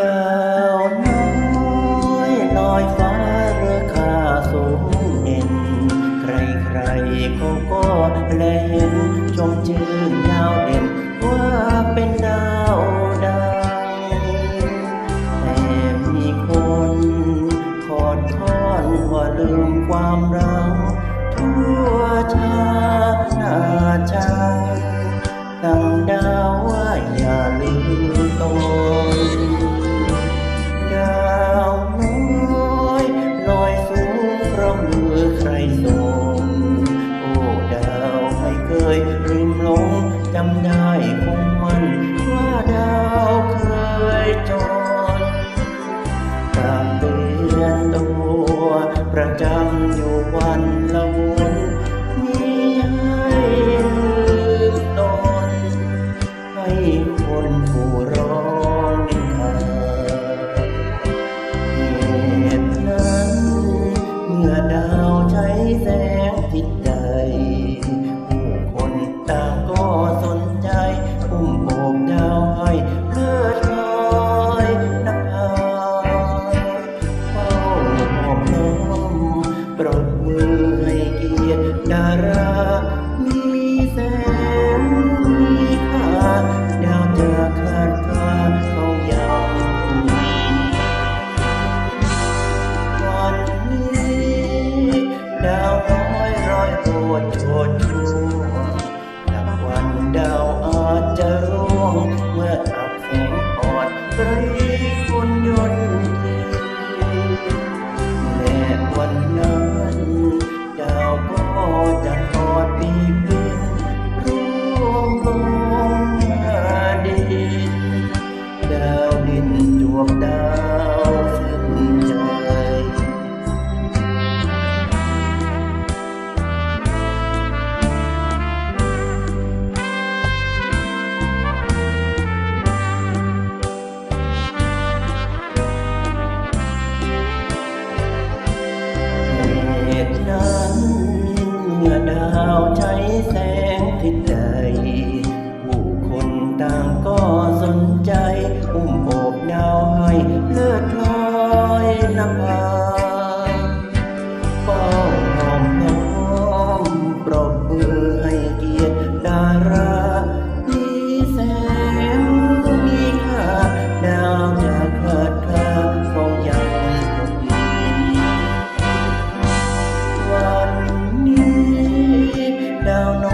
ดาวน้อยลอยฟ้าราคาสูงเด่น ใครใครเขาก็แลเห็นชมชื่นดาวเด่น ว่าเป็นดาวดังแต่มีคนขอดค้อนว่าลืมความรักทั่วชาติาจา ลืมลงจำได้คงมัน what นภาป้องหอมน้องปรบมือให้เกียรติดาราที่แสนมีค่าดาวจากเกิดค่าของยังตกดีวันนี้ดาวน้อง